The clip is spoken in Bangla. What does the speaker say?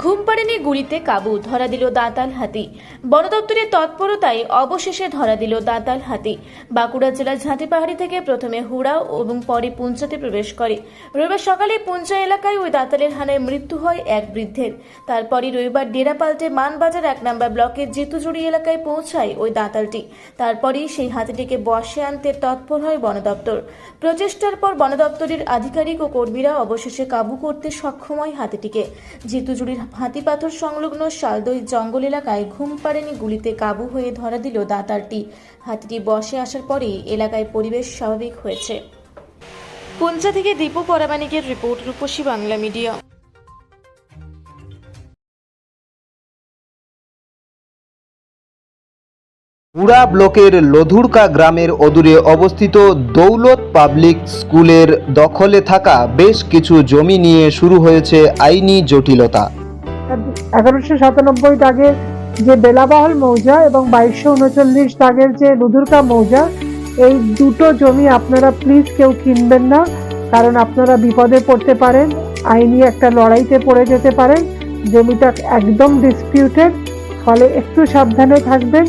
ঘুম পাড়েনি গুলিতে কাবু, ধরা দিল দাঁতাল হাতি। বন দপ্তরের তৎপরতায় অবশেষে ধরা দিল দাঁতাল হাতি। বাঁকুড়া জেলার ঝাঁটি পাহাড়ি থেকে প্রথমে হুড়া এবং পরে পুঞ্চাতে প্রবেশ করে। রবিবার সকালে পুঞ্চা এলাকায় ওই দাঁতালের হানায় মৃত্যু হয় এক বৃদ্ধের। তারপরই রবিবার ডেরা পাল্টে মানবাজার এক নম্বর ব্লকের জিতুজুড়ি এলাকায় পৌঁছায় ওই দাঁতালটি। তারপরেই সেই হাতিটিকে বসে আনতে তৎপর হয় বন দপ্তর প্রচেষ্টার পর বন দপ্তরের আধিকারিক ও কর্মীরা অবশেষে কাবু করতে সক্ষম হয় হাতিটিকে। জিতুজুড়ির হাতিপাথর সংলগ্ন শালদই জঙ্গল এলাকায় ঘুম পাড়েনি গুলিতে কাবু হয়ে ধরা দিল দাঁতারটি। হাতিটি বসে আসার পরেই এলাকায় পরিবেশ স্বাভাবিক হয়েছে। পুঞ্চা থেকে দীপু পরামানিকের রিপোর্ট, রূপসী বাংলা মিডিয়া। পুরা ব্লকের লধুরকা গ্রামের অদূরে অবস্থিত দৌলত পাবলিক স্কুলের দখলে থাকা বেশ কিছু জমি নিয়ে শুরু হয়েছে আইনি জটিলতা। এগারোশো সাতানব্বই দাগের যে বেলাবাহল মৌজা এবং বাইশশো উনচল্লিশ দাগের যে লুধুরকা মৌজা, এই দুটো জমি আপনারা প্লিজ কেউ কিনবেন না, কারণ আপনারা বিপদে পড়তে পারেন, আইনি একটা লড়াইতে পড়ে যেতে পারেন, জমিটা একদম ডিসপিউটেড ফলে একটু সাবধানে থাকবেন।